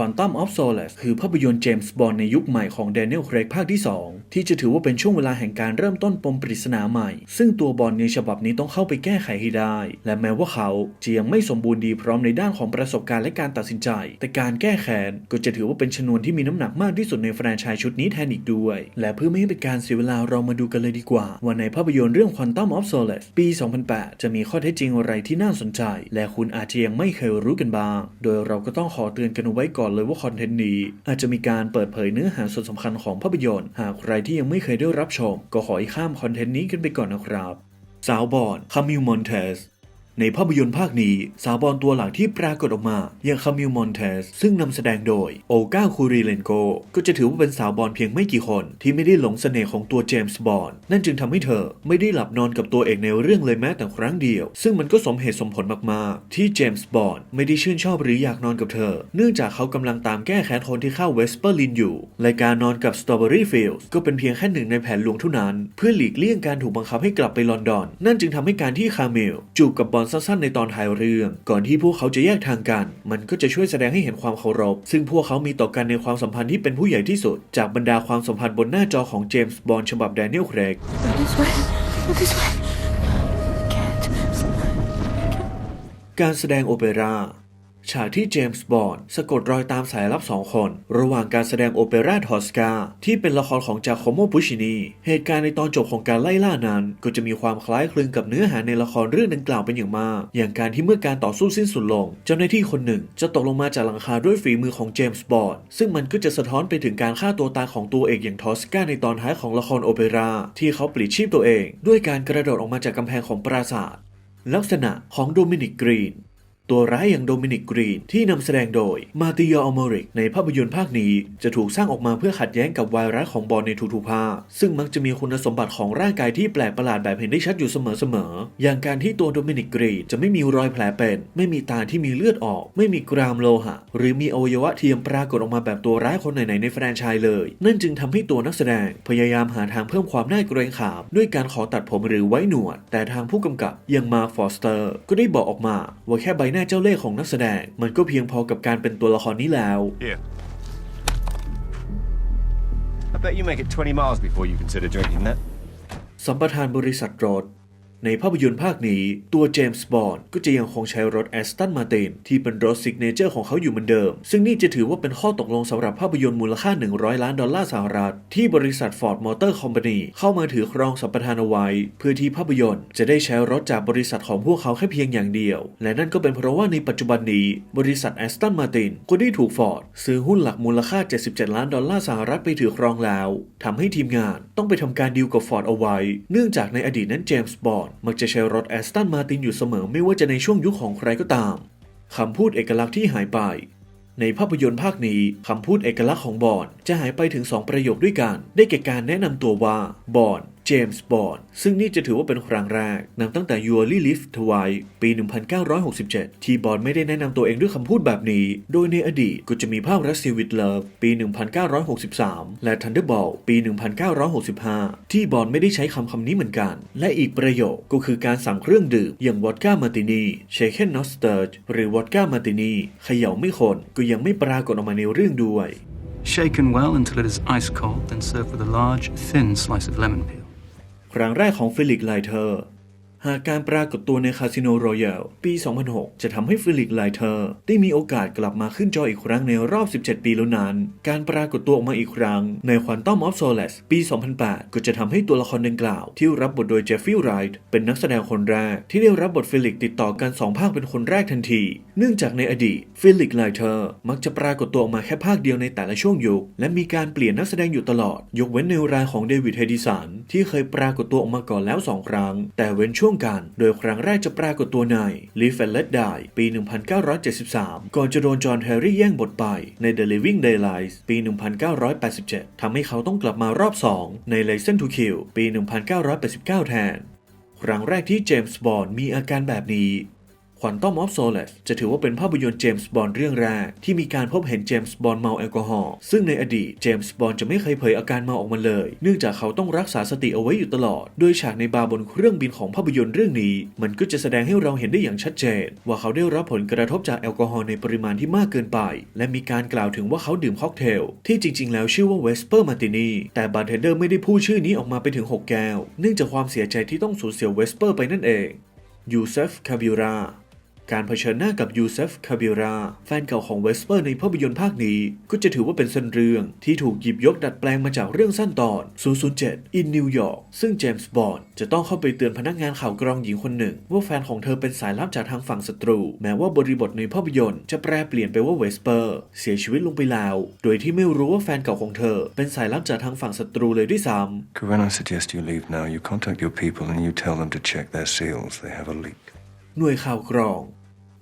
Quantum of Solace คือภาพยนตร์เจมส์บอนด์ในยุคใหม่ของ Daniel Craig ภาคที่ 2 ที่จะถือว่าเป็นช่วงเวลาแห่งการเริ่มต้นปมปริศนาใหม่ ซึ่งตัวบอลในฉบับนี้ต้องเข้าไปแก้ไขให้ได้ และแม้ว่าเขาจะยังไม่สมบูรณ์ดีพร้อมในด้านของประสบการณ์และการตัดสินใจ แต่การแก้แค้นก็จะถือว่าเป็นชนวนที่มีน้ำหนักมากที่สุดในแฟรนไชส์ชุดนี้แทนอีกด้วย และเพื่อไม่ให้เป็นการเสียเวลาเรามาดูกันเลยดีกว่าว่าในภาพยนตร์เรื่อง Quantum of Solace ปี 2008 จะมีข้อเท็จจริงอะไรที่น่าสนใจ และคุณอาจจะยังไม่เคยรู้กันบ้าง โดยเราก็ต้องขอเตือนกันไว้ก่อนเลยว่าคอนเทนต์นี้ อาจจะมีการเปิดเผยเนื้อหาส่วนสำคัญของภาพยนตร์ หากใครที่ยังไม่เคยได้รับชม ก็ขอให้ข้ามคอนเทนต์นี้กันไปก่อนนะครับ สาวบอนคามิลมอนเทส ในภาพยนตร์ภาคนี้ สาวบอลตัวหลังที่ปรากฏออกมา อย่างคามิลมอนเทส ซึ่งนำแสดงโดยโอกาคูริเลนโก ก็จะถือว่าเป็นสาวบอลเพียงไม่กี่คน ที่ไม่ได้หลงเสน่ห์ของตัวเจมส์บอนด์นั่นจึงทำให้เธอไม่ได้หลับนอนกับตัวเอกในเรื่องเลยแม้แต่ครั้งเดียว ซึ่งมันก็สมเหตุสมผลมากๆ ที่เจมส์บอนด์ไม่ได้ชื่นชอบหรืออยากนอนกับเธอ เนื่องจากเขากำลังตามแก้แค้นคนที่เข้าเวสเปอร์ลินอยู่และการนอนกับสตรอเบอรี่ฟิลด์ก็เป็นเพียงแค่หนึ่งในแผนลวงเท่านั้น เพื่อหลีกเลี่ยงการถูกบังคับให้กลับไปลอนดอน นั่นจึงทำให้การที่คาเมลจูบกับบอลสั้นๆในตอนท้ายเรื่อง ก่อนที่พวกเขาจะแยกทางกัน มันก็จะช่วยแสดงให้เห็นความเคารพ ซึ่งพวกเขามีต่อกันในความสัมพันธ์ที่เป็นผู้ใหญ่ที่สุด จากบรรดาความสัมพันธ์บนหน้าจอของเจมส์บอนด์ฉบับแดเนียลเครก This way. This way. Can't. การแสดงโอเปร่า ฉากที่เจมส์บอนด์สะกดรอยตามสายลับสองคน ระหว่างการแสดงโอเปร่าทอสกาที่เป็นละครของจาโคโมปุชินี เหตุการณ์ในตอนจบของการไล่ล่านั้น ก็จะมีความคล้ายคลึงกับเนื้อหาในละครเรื่องดังกล่าวเป็นอย่างมาก อย่างการที่เมื่อการต่อสู้สิ้นสุดลง เจ้าหน้าที่คนหนึ่งจะตกลงมาจากหลังคาด้วยฝีมือของเจมส์บอนด์ซึ่งมันก็จะสะท้อนไปถึงการฆ่าตัวตายของตัวเอกอย่างทอสกาในตอนท้ายของละครโอเปร่าที่เขาปลิดชีพตัวเอง ด้วยการกระโดดออกมาจากกำแพงของปราสาทลักษณะของโดมินิกกรีน ตัวร้ายอย่างโดมินิกกรีนที่นำแสดงโดยมาติโออัลโมริกในภาพยนตร์ภาคนี้จะถูกสร้างออกมาเพื่อขัดแย้งกับไวรัสของบอลในทุกๆภาคซึ่งมักจะมีคุณสมบัติของร่างกายที่แปลกประหลาดแบบเห็นได้ชัดอยู่เสมอๆอย่างการที่ตัวโดมินิกกรีนจะไม่มีรอยแผลเป็น ไม่มีตาที่มีเลือดออก ไม่มีกรามโลหะ หรือมีอวัยวะเทียมปรากฏออกมาแบบตัวร้ายคนไหนๆในแฟรนไชส์เลย นั่นจึงทำให้ตัวนักแสดงพยายามหาทางเพิ่มความน่าเกรงขามด้วยการขอตัดผมหรือไว้หนวด แต่ทางผู้กำกับย่างมาฟอสเตอร์ ก็ได้บอกออกมาว่าแค่ใบหน้าเจ้าเล่ห์ของนักแสดงมันก็เพียงพอกับการเป็นตัวละครนี้แล้ว Here. I bet you make it 20 miles before you consider drinking that. สัมปทานบริษัทรถ ในภาพยนตร์ภาคนี้ตัวเจมส์บอนด์ก็จะยังคงใช้รถแอสตันมาตินที่เป็นรถซิกเนเจอร์ของเขาอยู่เหมือนเดิม ซึ่งนี่จะถือว่าเป็นข้อตกลงสำหรับภาพยนตร์มูลค่า 100 ล้านดอลลาร์สหรัฐ ที่บริษัท Ford Motor Company เข้ามาถือครองสัมปทานเอาไว้ เพื่อที่ภาพยนตร์จะได้ใช้รถจากบริษัทของพวกเขาแค่เพียงอย่างเดียว และนั่นก็เป็นเพราะว่าในปัจจุบันนี้ บริษัทแอสตันมาตินก็ได้ถูกฟอร์ดซื้อหุ้นหลักมูลค่า 77 ล้านดอลลาร์สหรัฐไปถือครองแล้วทำให้ทีมงานต้องไปทำการดีลกับฟอร์ดเอาไว้ เนื่องจากในอดีตนั้นเจมส์บอนด์มักจะใช้รถแอสตันมาตินอยู่เสมอไม่ว่าจะในช่วงยุคของใครก็ตาม คำพูดเอกลักษณ์ที่หายไป ในภาพยนตร์ภาคนี้คำพูดเอกลักษณ์ของบอนด์จะหายไปถึง 2 ประโยคด้วยกัน ได้แก่การแนะนำตัวว่าบอนด์เจมส์บอนด์ซึ่งนี่จะถือว่าเป็นครั้งแรกนับตั้งแต่ You Only Live Twice ปี 1967 ที่บอนด์ไม่ได้แนะนำตัวเองด้วยคำพูดแบบนี้ โดยในอดีตก็จะมีภาพ Rusty with Love ปี 1963 และ Thunderball ปี 1965 ที่บอนด์ไม่ได้ใช้คำคำนี้เหมือนกัน และอีกประโยคก็คือการสั่งเครื่องดื่ม อย่างวอดก้ามาตินีเชคเคนนอสเตอร์หรือวอดก้ามาตินีเขย่าไม่คนก็ยังไม่ปรากฏออกมาในเรื่องด้วย Shaken well until it is ice cold, then serve with a large, thin slice of lemon peel. ครั้งแรกของฟิลิกไลเทอร์ หากการปรากฏตัวในคาสิโนรอยัลปี 2006 จะทำให้ฟิลิกไลเทอร์ได้มีโอกาสกลับมาขึ้นจออีกครั้งในรอบ 17 ปีแล้วนั้น การปรากฏตัวออกมาอีกครั้งในควันต้อมออฟโซเลสปี 2008 ก็จะทำให้ตัวละครดังกล่าว ที่รับบทโดยเจฟฟี่ไรท์เป็นนักแสดงคนแรก ที่ได้รับบทฟิลิกติดต่อกัน2ภาคเป็นคนแรกทันที เนื่องจากในอดีตฟิลิกไลเทอร์มักจะปรากฏตัวออกมาแค่ภาคเดียวในแต่ละช่วงยุคและมีการเปลี่ยนนักแสดงอยู่ตลอด ยกเว้นในรายของเดวิดเฮดิสันที่เคยปรากฏตัวออกมาก่อนแล้ว2ครั้ง แต่เว้นช่วงกันโดยครั้งแรกจะปรากฏตัวใน Live and Let Die ปี 1973 ก่อนจะโดนจอห์นแฮร์รี่แย่งบทไปใน The Living Daylights ปี 1987 ทำให้เขาต้องกลับมารอบ 2 ใน License to Kill ปี 1989 แทน ครั้งแรกที่เจมส์บอนด์มีอาการแบบนี้ ขวัญต้อมออฟโซเลสจะถือว่าเป็นภาพยนตร์เจมส์บอนด์เรื่องแรก ที่มีการพบเห็นเจมส์บอนด์เมาแอลกอฮอล์ซึ่งในอดีตเจมส์บอนด์จะไม่เคยเผยอาการเมาออกมาเลย เนื่องจากเขาต้องรักษาสติเอาไว้อยู่ตลอด โดยฉากในบาร์บนเครื่องบินของภาพยนตร์เรื่องนี้ มันก็จะแสดงให้เราเห็นได้อย่างชัดเจน ว่าเขาได้รับผลกระทบจากแอลกอฮอล์ในปริมาณที่มากเกินไป และมีการกล่าวถึงว่าเขาดื่มค็อกเทลที่จริง ๆ แล้วชื่อว่าเวสเปอร์มาตินีแต่บาร์เทนเดอร์ไม่ได้พูดชื่อนี้ออกมาไปถึงหกแก้ว เนื่องจากความเสียใจที่ต้องสูญเสียเวสเปอร์ไปนั่นเองยูเซฟคาบิรา การเผชิญหน้ากับยูเซฟคาบิราแฟนเก่าของเวสเปอร์ในภาพยนตร์ภาคนี้ ก็จะถือว่าเป็นเส้นเรื่องที่ถูกหยิบยกดัดแปลงมาจากเรื่องสั้นตอน 007 in New York ซึ่งเจมส์บอนด์จะต้องเข้าไปเตือนพนักงานข่าวกรองหญิงคนหนึ่ง ว่าแฟนของเธอเป็นสายลับจากทางฝั่งศัตรู แม้ว่าบริบทในภาพยนตร์จะแปลเปลี่ยนไปว่าเวสเปอร์เสียชีวิตลงไปแล้ว โดยที่ไม่รู้ว่าแฟนเก่าของเธอ เป็นสายลับจากทางฝั่งศัตรูเลยด้วยซ้ำ When I suggest you leave now, you contact your people and you tell them to check their seals. They have a leak. หน่วยข่าวกรอง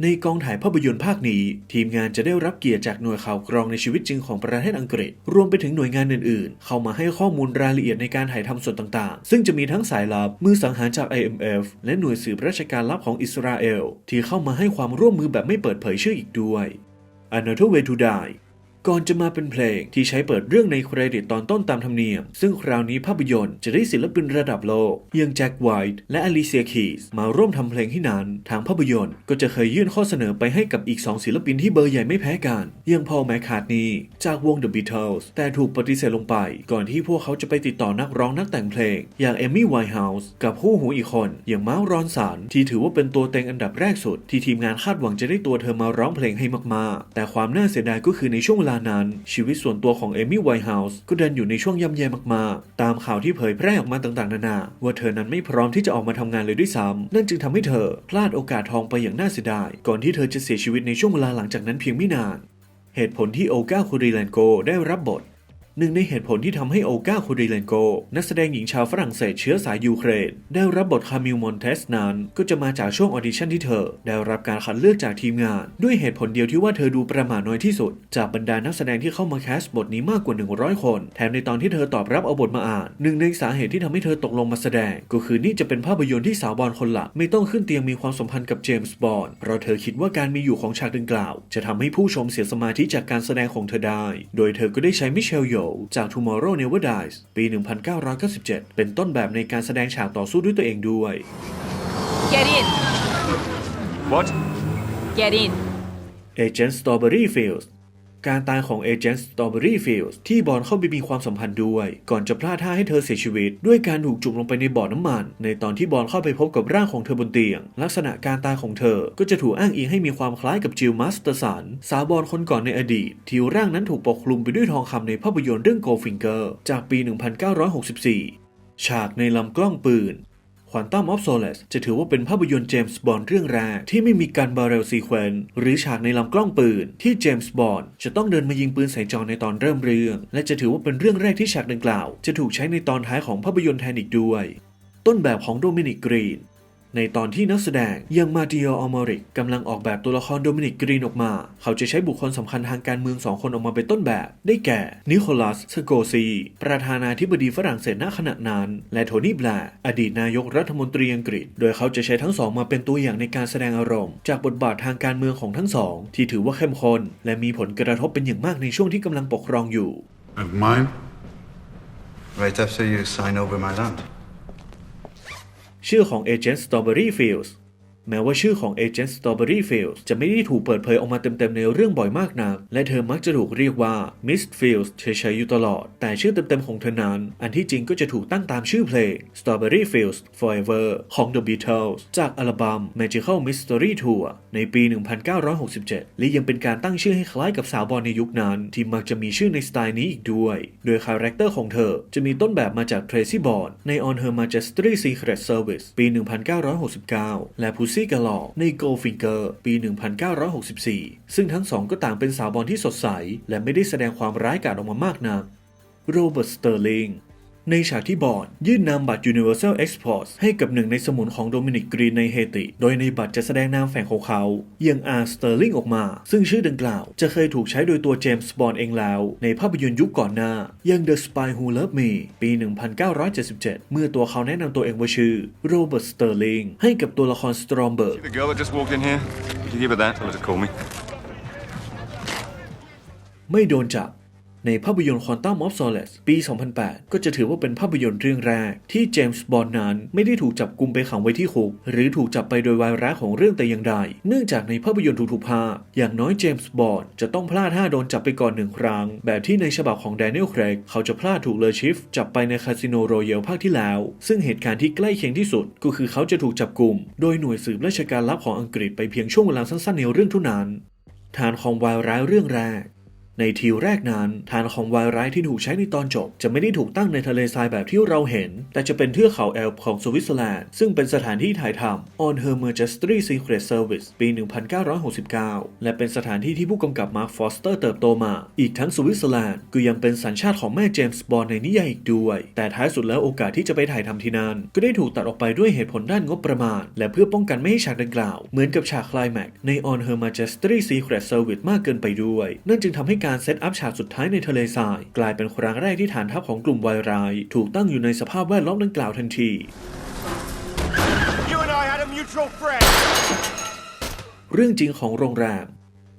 ในกองถ่ายภาพยนตร์ภาคนี้ ทีมงานจะได้รับเกียรติจากหน่วยข่าวกรองในชีวิตจริงของประเทศอังกฤษ รวมไปถึงหน่วยงานอื่น ๆ เข้ามาให้ข้อมูลรายละเอียดในการถ่ายทำส่วนต่าง ๆ ซึ่งจะมีทั้งสายลับ มือสังหารจาก IMF และหน่วยสืบราชการลับของอิสราเอล ที่เข้ามาให้ความร่วมมือแบบไม่เปิดเผยชื่ออีกด้วย Another Way to Die ก่อนจะมาเป็นเพลงที่ใช้เปิดเรื่องในเครดิตตอนต้นตามธรรมเนียม ซึ่งคราวนี้ภาพยนตร์จะได้ศิลปินระดับโลกอย่างแจ็คไวท์และอลิเซียคีสมาร่วมทำเพลงที่นั้น ทางภาพยนตร์ก็จะเคยยื่นข้อเสนอไปให้กับอีก 2 ศิลปินที่เบอร์ใหญ่ไม่แพ้กันอย่างพอลแมคคาร์ทนีจากวง The Beatles แต่ถูกปฏิเสธลงไป ก่อนที่พวกเขาจะไปติดต่อนักร้องนักแต่งเพลง อย่างเอมี่ไวท์เฮาส์กับคู่หูอีกคน อย่างมาร์รอนสันที่ถือว่าเป็นตัวเต็งอันดับแรกสุด ที่ทีมงานคาดหวังจะได้ตัวเธอมาร้องเพลงให้มากๆ แต่ความน่าเสียดายก็คือในช่วงเวลานั้นชีวิตส่วนตัวของเอมี่ไวท์เฮาส์ก็เดินอยู่ในช่วงย่ำแย่มากๆ ตามข่าวที่เผยแพร่ออกมาต่างๆ นานา ว่าเธอนั้นไม่พร้อมที่จะออกมาทำงานเลยด้วยซ้ำนั่นจึงทำให้เธอพลาดโอกาสทองไปอย่างน่าเสียดาย ก่อนที่เธอจะเสียชีวิตในช่วงเวลาหลังจากนั้นเพียงไม่นาน เหตุผลที่โอกาคูริแลนโกได้รับบท หนึ่งในเหตุผลที่ทำให้โอกาคูริเลนโก นักแสดงหญิงชาวฝรั่งเศสเชื้อสายยูเครน ได้รับบทคามิลมอนเทสนั้น ก็จะมาจากช่วงออดิชั่นที่เธอ ได้รับการคัดเลือกจากทีมงาน ด้วยเหตุผลเดียวที่ว่าเธอดูประหม่าน้อยที่สุด จากบรรดานักแสดงที่เข้ามาแคสต์บทนี้มากกว่า 100 คน แถมในตอนที่เธอตอบรับเอาบทมาอ่านหนึ่งในสาเหตุที่ทำให้เธอตกลงมาแสดง ก็คือนี่จะเป็นภาพยนตร์ที่สาวบอลคนหลักไม่ต้องขึ้นเตียงมีความสัมพันธ์กับเจมส์บอนด์เพราะเธอคิดว่าการมีอยู่ของฉากดังกล่าว จะทำให้ผู้ชมเสียสมาธิจากการแสดงของเธอได้ โดยเธอก็ได้ใช้มิเชลโยจาก Tomorrow Never Dies ปี 1997 เป็นต้นแบบในการแสดงฉากต่อสู้ด้วยตัวเองด้วย Get in. What? Get in. Agent Strawberry Fields การตายของ Agent Strawberry Fields ที่บอลเข้าไปมีความสัมพันธ์ด้วย ก่อนจะพลาดท่าให้เธอเสียชีวิต ด้วยการถูกจุ่มลงไปในบ่อน้ำมัน ในตอนที่บอลเข้าไปพบกับร่างของเธอบนเตียง ลักษณะการตายของเธอก็จะถูกอ้างอิงให้มีความคล้ายกับจิลมัสเตอร์สันสาวบอลคนก่อนในอดีต ที่ร่างนั้นถูกปกคลุมไปด้วยทองคำในภาพยนตร์เรื่อง Goldfinger จากปี 1964 ฉากในลำกล้องปืน ควอนตัมออฟโซเลสจะถือว่าเป็นภาพยนตร์เจมส์บอนด์เรื่องแรก ที่ไม่มีการบาร์เรลซีเควนหรือฉากในลำกล้องปืน ที่เจมส์บอนด์จะต้องเดินมายิงปืนใส่จอในตอนเริ่มเรื่อง และจะถือว่าเป็นเรื่องแรกที่ฉากดังกล่าว จะถูกใช้ในตอนท้ายของภาพยนตร์แทนอีกด้วย ต้นแบบของโดมินิกกรีน ในตอนที่นักแสดงย่างมาติโออมอริกกำลังออกแบบตัวละครโดมินิกกรีนออกมา เขาจะใช้บุคคลสำคัญทางการเมืองสองคนออกมาเป็นต้นแบบ ได้แก่ นิโคลัสสโกซี ประธานาธิบดีฝรั่งเศสณขณะนั้น และโทนี่แบร์อดีตนายกรัฐมนตรีอังกฤษ โดยเขาจะใช้ทั้งสองมาเป็นตัวอย่างในการแสดงอารมณ์ จากบทบาททางการเมืองของทั้งสอง ที่ถือว่าเข้มข้นและมีผลกระทบเป็นอย่างมากในช่วงที่กำลังปกครองอยู่ Of mine? Right after you sign over my land. ชื่อของ Agent Strawberry Fields แม้ว่าชื่อของ Agent Strawberry Fields จะไม่ได้ถูกเปิดเผยออกมาเต็มๆในเรื่องบ่อยมากนัก และเธอมักจะถูกเรียกว่า Miss Fields เฉยๆอยู่ตลอด แต่ชื่อเต็มๆของเธอนั้น อันที่จริงก็จะถูกตั้งตามชื่อเพลง Strawberry Fields Forever ของ The Beatles จากอัลบั้ม Magical Mystery Tour ในปี 1967 และยังเป็นการตั้งชื่อให้คล้ายกับสาวบอลในยุคนั้น ที่มักจะมีชื่อในสไตล์นี้อีกด้วย โดยคาแรคเตอร์ของเธอจะมีต้นแบบมาจาก Tracy Bond ใน On Her Majesty's Secret Service ปี 1969 และผู้ซี่กาลอใน Goldfinger ปี 1964 ซึ่งทั้งสองก็ต่างเป็นสาวบอลที่สดใส และไม่ได้แสดงความร้ายกาจออกมามากนักโรเบิร์ตสเตอร์ลิง ในฉากที่บอร์ดยื่นนามบัตร Universal Exports ให้กับหนึ่งในสมุนของโดมินิกกรีนในเฮติ โดยในบัตรจะแสดงนามแฝงของเขาอย่างอาร์สเตอร์ลิงออกมา ซึ่งชื่อดังกล่าว จะเคยถูกใช้โดยตัวเจมส์บอนด์เองแล้ว ในภาพยนตร์ยุคก่อนหน้าอย่าง The Spy Who Loved Me ปี 1977 เมื่อตัวเขาแนะนำตัวเองว่าชื่อโรเบิร์ตสเตอร์ลิงให้กับตัวละครสตรอมเบิร์ก The girl that just walked in here? Did you give her that? Tell her to call me. ไม่โดนจับ ในภาพยนตร์ Quantum of Solace ปี 2008 ก็จะถือว่าเป็นภาพยนตร์เรื่องแรก ที่เจมส์บอนด์นั้นไม่ได้ถูกจับกุมไปขังไว้ที่คุก หรือถูกจับไปโดยวายระของเรื่องแต่อย่างใด เนื่องจากในภาพยนตร์ทุกๆภาคอย่างน้อยเจมส์บอนด์จะต้องพลาดถ้าโดนจับไปก่อนหนึ่งครั้ง แบบที่ในฉบับของแดเนียลเครก เขาจะพลาดถูกเลอชิฟจับไปในคาสิโนโรเยลภาคที่แล้ว ซึ่งเหตุการณ์ที่ใกล้เคียงที่สุด ก็คือเขาจะถูกจับกุมโดยหน่วยสืบราชการลับของอังกฤษไปเพียงช่วงเวลาสั้นๆในเรื่องเท่านั้นฐานของวายร้ายเรื่องแรก ในทีแรกนั้นฐานของวายร้ายที่ถูกใช้ในตอนจบ จะไม่ได้ถูกตั้งในทะเลทรายแบบที่เราเห็น แต่จะเป็นเทือกเขาแอลป์ของสวิตเซอร์แลนด์ซึ่งเป็นสถานที่ถ่ายทำ On Her Majesty's Secret Service ปี 1969 และเป็นสถานที่ที่ผู้กำกับมาร์คฟอสเตอร์เติบโตมา อีกทั้งสวิตเซอร์แลนด์ก็ยังเป็นสัญชาติของแม่เจมส์บอนด์ในนิยายอีกด้วย แต่ท้ายสุดแล้วโอกาสที่จะไปถ่ายทำที่นั่นก็ได้ถูกตัดออกไปด้วยเหตุผลด้านงบประมาณ และเพื่อป้องกันไม่ให้ฉากดังกล่าวเหมือนกับฉากคลายแม็กใน On Her Majesty's Secret Service มากเกินไปด้วย นั่นจึงทำให้การเซตอัพฉากสุดท้ายในทะเลทราย กลายเป็นครั้งแรกที่ฐานทัพของกลุ่มวายร้าย ถูกตั้งอยู่ในสภาพแวดล้อมดังกล่าวทันที You and I had a mutual friend. เรื่องจริงของโรงแรม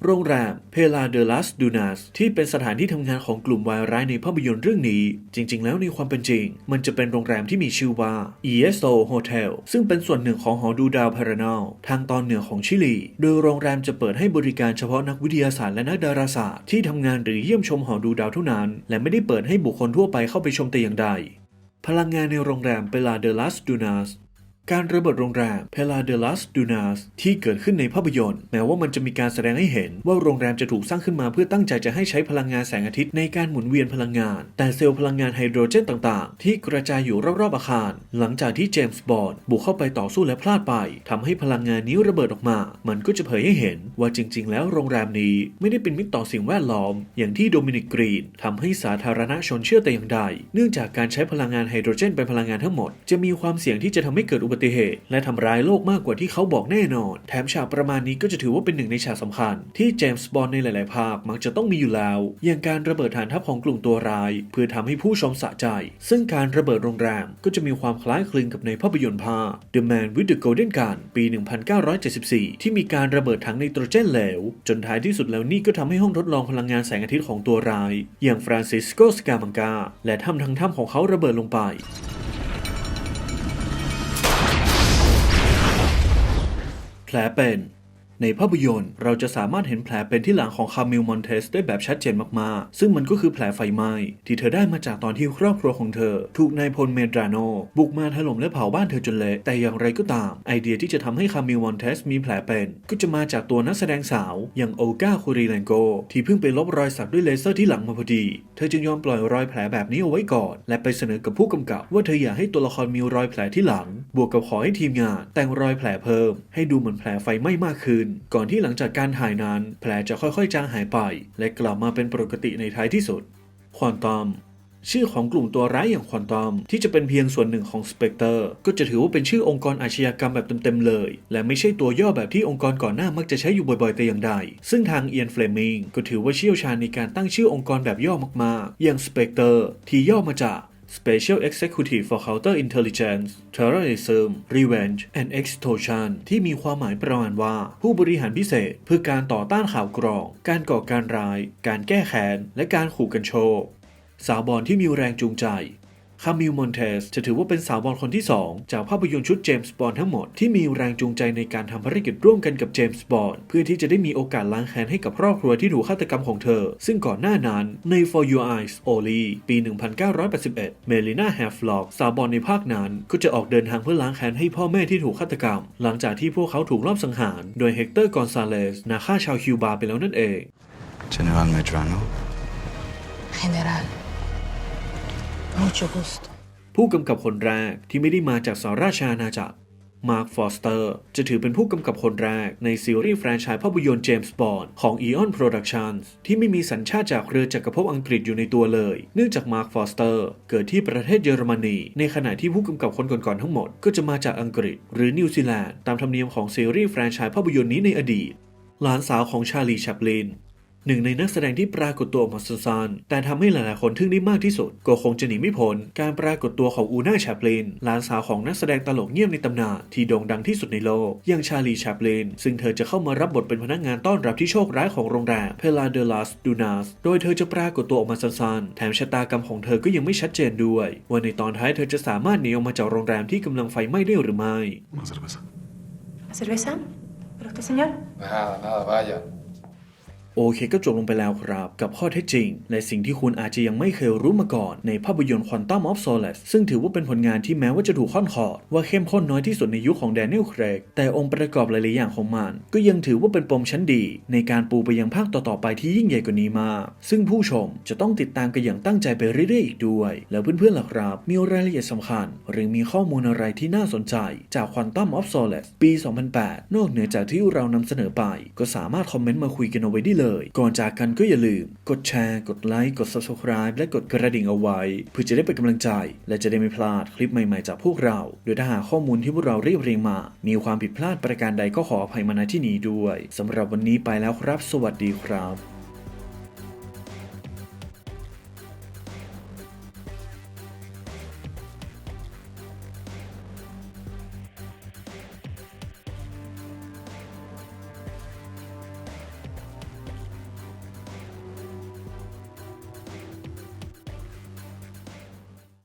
โรงแรมเพลาเดลัสดูนัสที่เป็นสถานที่ทำงานของกลุ่มวายร้ายในภาพยนตร์เรื่องนี้ จริง ๆ แล้วในความเป็นจริง มันจะเป็นโรงแรมที่มีชื่อว่า ESO Hotel ซึ่งเป็นส่วนหนึ่งของหอดูดาวพารานอลทางตอนเหนือของชิลี โดยโรงแรมจะเปิดให้บริการเฉพาะนักวิทยาศาสตร์และนักดาราศาสตร์ที่ทำงานหรือเยี่ยมชมหอดูดาวเท่านั้น และไม่ได้เปิดให้บุคคลทั่วไปเข้าไปชมแต่อย่างใดพลังงานในโรงแรมเปลาเดลัสดูนัส การระเบิดโรงแรมเพลาเดลัสดูนัสที่เกิดขึ้นในภาพยนตร์ แม้ว่ามันจะมีการแสดงให้เห็นว่าโรงแรมจะถูกสร้างขึ้นมาเพื่อตั้งใจจะให้ใช้พลังงานแสงอาทิตย์ในการหมุนเวียนพลังงาน แต่เซลล์พลังงานไฮโดรเจนต่างๆ ที่กระจายอยู่รอบๆอาคาร หลังจากที่เจมส์บอนด์บุกเข้าไปต่อสู้และพลาดไปทำให้พลังงานนี้ระเบิดออกมา มันก็จะเผยให้เห็นว่าจริง ๆ แล้วโรงแรมนี้ไม่ได้เป็นมิตรต่อสิ่งแวดล้อม อย่างที่โดมินิกกรีนทำให้สาธารณชนเชื่อแต่อย่างใด เนื่องจากการใช้พลังงานไฮโดรเจนเป็นพลังงานทั้งหมด จะมีความเสี่ยงที่จะทำให้เกิดอุบัติเหตุ และทำร้ายโลกมากกว่าที่เขาบอกแน่นอน แถมฉากประมาณนี้ก็จะถือว่าเป็นหนึ่งในฉากสำคัญ ที่เจมส์บอนด์ในหลาย ๆ ภาคมักจะต้องมีอยู่แล้ว อย่างการระเบิดฐานทัพของกลุ่มตัวร้าย เพื่อทำให้ผู้ชมสะใจ ซึ่งการระเบิดโรงแรมก็จะมีความคล้ายคลึงกับในภาพยนตร์ภาค The Man with the Golden Gun ปี 1974 ที่มีการระเบิดถังไนโตรเจนเหลว จนท้ายที่สุดแล้วนี่ก็ทำให้ห้องทดลองพลังงานแสงอาทิตย์ของตัวร้าย อย่างฟรานซิสโกสกามังกาและถ้ำทั้งถ้ำของเขาระเบิดลงไป แผลเป็น ในภาพยนตร์ เราจะสามารถเห็นแผลเป็นที่หลังของคามิลมอนเทสได้แบบชัดเจนมากๆ ซึ่งมันก็คือแผลไฟไหม้ที่เธอได้มาจากตอนที่ครอบครัวของเธอ ถูกนายพลเมดราโน บุกมาถล่มและเผาบ้านเธอจนเละแต่อย่างไรก็ตาม ไอเดียที่จะทำให้คามิลมอนเทสมีแผลเป็น ก็จะมาจากตัวนักแสดงสาวอย่างโอกาคูริแลนโกที่เพิ่งไปลบรอยสักด้วยเลเซอร์ที่หลังมาพอดี เธอจึงยอมปล่อยรอยแผลแบบนี้เอาไว้ก่อน และไปเสนอกับผู้กำกับ ว่าเธออยากให้ตัวละครมีรอยแผลที่หลัง บวกกับขอให้ทีมงาน แต่งรอยแผลเพิ่ม ให้ดูเหมือนแผลไฟไหม้มากขึ้นก่อนที่หลังจากการถ่ายนั้นแผลจะค่อยๆจางหายไป และกลับมาเป็นปกติในท้ายที่สุด ควอนตัมชื่อของกลุ่มตัวร้ายอย่างควอนตัมที่จะเป็นเพียงส่วนหนึ่งของสเปกเตอร์ก็จะถือว่าเป็นชื่อองค์กรอาชญากรรมแบบเต็มๆเลย และไม่ใช่ตัวย่อแบบที่องค์กรก่อนหน้ามักจะใช้อยู่บ่อยๆแต่อย่างใด ซึ่งทางเอียนเฟลมิงก็ถือว่าเชี่ยวชาญในการตั้งชื่อองค์กรแบบย่อมากๆ อย่างสเปกเตอร์ที่ย่อมาจาก Special Executive for Counterintelligence, Terrorism, Revenge and Extortion ที่มีความหมายประมาณว่า ผู้บริหารพิเศษเพื่อการต่อต้านข่าวกรอง การก่อการร้าย การแก้แค้น และการขู่กันโชคสาวบอลที่มีแรงจูงใจ คามิลมอนเทสจะถือว่าเป็นสาวบอลคนที่ 2 จากภาพยนตร์ชุดเจมส์บอนด์ทั้งหมด ที่มีแรงจูงใจในการทำภารกิจร่วมกันกับเจมส์บอนด์เพื่อที่จะได้มีโอกาสล้างแค้นให้กับครอบครัวที่ถูกฆาตกรรมของเธอ ซึ่งก่อนหน้านั้นใน For Your Eyes Only ปี 1981 เมลิน่าแฮฟล็อกสาวบอลในภาคนั้น ก็จะออกเดินทางเพื่อล้างแค้นให้พ่อแม่ที่ถูกฆาตกรรม หลังจากที่พวกเขาถูกลอบสังหาร โดยเฮกเตอร์กอนซาเลสนาฆ่าชาวคิวบาไปแล้วนั่นเอง General Medrano. General. Mucho gusto. ผู้กำกับคนแรกที่ไม่ได้มาจากสหราชอาณาจักร มาร์ค ฟอสเตอร์ จะถือเป็นผู้กำกับคนแรกในซีรีส์แฟรนไชส์ภาพยนตร์เจมส์บอนด์ของ Eon Productions ที่ไม่มีสัญชาติจากเรือจักรภพอังกฤษอยู่ในตัวเลย เนื่องจากมาร์ค ฟอสเตอร์ เกิดที่ประเทศเยอรมนี ในขณะที่ผู้กำกับคนก่อนๆทั้งหมดก็จะมาจากอังกฤษ หรือนิวซีแลนด์ตามธรรมเนียมของซีรีส์แฟรนไชส์ภาพยนตร์นี้ในอดีต หลานสาวของชาลีแชปลิน หนึ่งในนักแสดงที่ปรากฏตัวออกมาสั้นๆแต่ทำให้หลายๆคนทึ่งได้มากที่สุด ก็คงจะหนีไม่พ้นการปรากฏตัวของอูน่าแชปลินหลานสาวของนักแสดงตลกเงียบในตำนานที่โด่งดังที่สุดในโลก อย่างชาลีแชปลินซึ่งเธอจะเข้ามารับบทเป็นพนักงานต้อนรับที่โชคร้ายของโรงแรมเพลาเดลัสดูนัสโดยเธอจะปรากฏตัวออกมาสั้นๆแถมชะตากรรมของเธอก็ยังไม่ชัดเจนด้วยว่าในตอนท้ายเธอจะสามารถหนีออกมาจากโรงแรมที่กำลังไฟไหม้ได้หรือไม่ ¿Cerveza? ¿Para usted, señor? Nada, nada, vaya. โอเคก็จบลงไปแล้วครับ กับข้อเท็จจริง และสิ่งที่คุณอาจจะยังไม่เคยรู้มาก่อน ในภาพยนตร์ Quantum of Solace ซึ่งถือว่าเป็นผลงานที่แม้ว่าจะถูกค่อนขอด ว่าเข้มข้นน้อยที่สุดในยุคของแดเนียลเครกแต่องค์ประกอบหลายๆอย่างของมัน ก็ยังถือว่าเป็นปมชั้นดี ในการปูไปยังภาคต่อๆไปที่ยิ่งใหญ่กว่านี้มากซึ่งผู้ชมจะต้องติดตามกันอย่างตั้งใจไปเรื่อยๆอีกด้วย แล้วเพื่อนๆล่ะครับ มีรายละเอียดสำคัญ หรือมีข้อมูลอะไรที่น่าสนใจ จาก Quantum of Solace ปี 2008 นอกเหนือจากที่เรานำเสนอไป ก็สามารถคอมเมนต์มาคุยกันเอาไว้ได้เลย ก่อนจากกันก็อย่าลืม กดแชร์ กดไลค์ กด Subscribe และกดกระดิ่งเอาไว้ เพื่อจะได้เป็นกำลังใจ และจะได้ไม่พลาดคลิปใหม่ๆจากพวกเรา โดยถ้าหากข้อมูลที่พวกเราเรียบเรียงมา มีความผิดพลาดประการใดก็ขออภัยมาณที่นี้ด้วยสำหรับวันนี้ไปแล้วครับ สวัสดีครับ